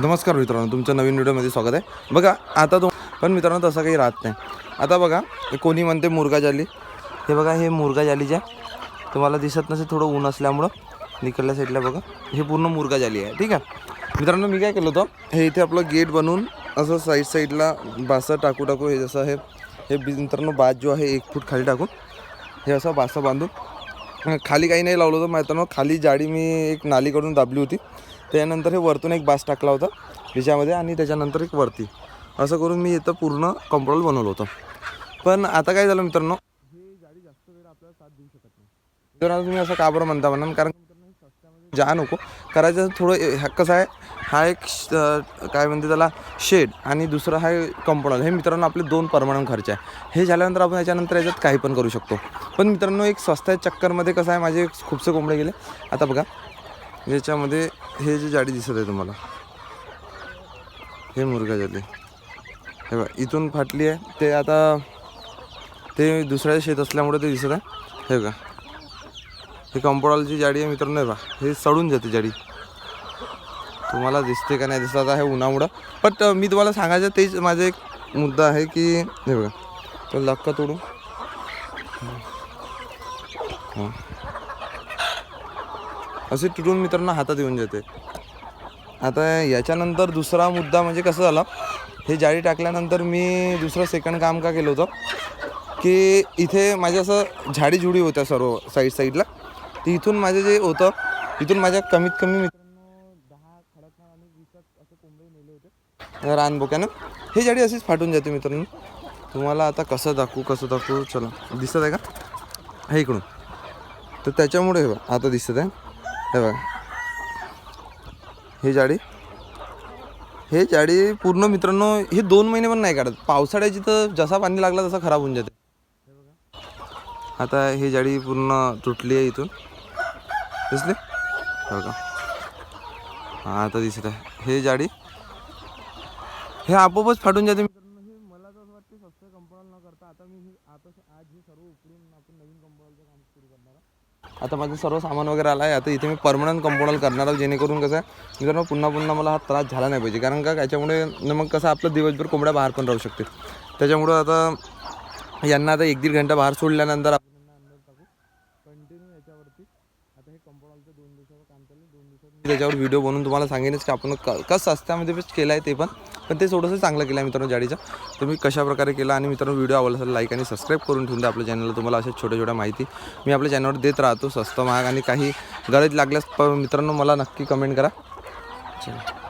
नमस्कार मित्रांनो तुमचं नवीन व्हिडिओमध्ये स्वागत आहे. बघा आता तो पण मित्रांनो तसं काही राहत नाही. आता बघा हे कोणी म्हणते मुर्गा जाली? हे बघा हे मुर्गा जाली जे तुम्हाला दिसत नसेल थोडं ऊन असल्यामुळं. निकडल्या साईडला बघा. हे पूर्ण मुर्गा जाली आहे ठीक आहे? मित्रांनो मी काय केलं होतं? हे इथे आपलं गेट बनवून असं साईड साईडला बासं टाकू टाकू हे जसं हे हे मित्रांनो बाज जो आहे एक फूट खाली टाकून हे असं बासं बांधून खाली काही नाही लावलं होतं. मित्रांनो खाली जाडी मी एक नालीकडून दाबली होती. त्यानंतर हे वरतून एक बास टाकला होता त्याच्यामध्ये आणि त्याच्यानंतर एक वरती. असं करून मी इथं पूर्ण कंट्रोल बनवलं होतं. पण आता काय झालं मित्रांनो? हे गाडी जास्त वेळ आपल्याला साथ देऊ शकत नाही. मित्रांनो तुम्ही असं का बरं म्हणता म्हणा कारण जा नको करायचं थोडं ए- हा कसं आहे. हा एक श- काय म्हणते त्याला शेड आणि दुसरं हा कंपाऊंड हे मित्रांनो आपले दोन परमनंट खर्च आहे. हे झाल्यानंतर आपण याच्यानंतर याच्यात काही पण करू शकतो. पण मित्रांनो एक स्वस्ताच्या चक्करमध्ये कसं आहे माझे खूपसे कोंबडे गेले. आता बघा याच्यामध्ये हे जे जाडी दिसत आहे तुम्हाला हे मुर्गा झाले हे बघा इथून फाटली आहे. ते आता ते दुसऱ्या शेत असल्यामुळे ते दिसत आहे. हे बघा. हे कंपाऊंडची जाडी आहे मित्रांनो हे बघा हे सडून जाते जाडी. तुम्हाला दिसते का नाही दिसत आता हे उन्हामुळं बट मी तुम्हाला सांगायचं तेच माझा एक मुद्दा आहे की हे बघा. तर लक्का तोडून. हां. असे तुटून मित्रांनो हातात येऊन जाते. आता याच्यानंतर दुसरा मुद्दा म्हणजे कसं झालं? हे जाळी टाकल्यानंतर मी दुसरं सेकंड काम का केलं होतं? की इथे माझ्या असं झाडी झुडी होत्या सर्व साईड साईडला तर इथून माझं जे होतं इथून माझ्या कमीत कमी मित्रांनो दहा खडकनाथ आणि वीस असे कोंबडे नेले होते. रानबोक्यानं. हे जाडी अशीच फाटून जाते मित्रांनो. तुम्हाला आता कसं दाखवू कसं दाखवू चला. दिसत आहे का? हे इकडून. तर त्याच्यामुळे हे बघा आता दिसत आहे. हे बघा. हे जाडी. हे जाडी पूर्ण मित्रांनो हे दोन महिने पण नाही काढत. पावसाळ्याची तर जसा पाणी लागला तसा खराब होऊन जाते. आता ही जाडी पूर्ण तुटली आहे इथून. दिसले? हो का? हा आता दिसत आहे. हे जाडी? हे आपोआपच फाटून जाते. हे मला तर वाटते स्वस्त कंपाऊंड न करता आता मी आता आज हे सर्व उकडून आपण नवीन कंपाऊंडचं काम सुरू करणार आहे आता माझं सर्व सामान वगैरे आलं आहे आता इथे मी परमनंट कंपाऊंडर करणार आहे जेणेकरून कसं आहे मित्रांनो पुन्हा पुन्हा मला हा त्रास झाला नाही पाहिजे. कारण का त्याच्यामुळे मग कसं आपलं दिवसभर कोंबड्या बाहेर पण राहू शकते त्याच्यामुळं आता यांना आता एक दीड घंटा बाहेर सोडल्यानंतर आपण यांना अंदर टाकू कंटिन्यू याच्यावरती आता हे कंपाऊंडरचं दोन दिवसाचं काम चालू आहे. दोन दिवसात मी त्याच्यावर व्हिडिओ बनवून तुम्हाला सांगेनच की आपण क कसं रस्त्यामध्ये पण केलं आहे ते पण. पण ते थोडंसं चांगलं केलं आहे मित्रांनो जाडीचं. तुम्ही कशाप्रकारे कशा प्रकारे केलं आणि मित्रांनो व्हिडिओ आवडला असेल लाईक आणि सबस्क्राईब करून ठेवून द्या आपल्या चॅनलला तुम्हाला अशा छोट्या छोट्या माहिती मी आपल्या चॅनलवर देत राहतो स्वस्त महाग आणि काही गरज लागल्यास मित्रांनो मला नक्की कमेंट करा. चला.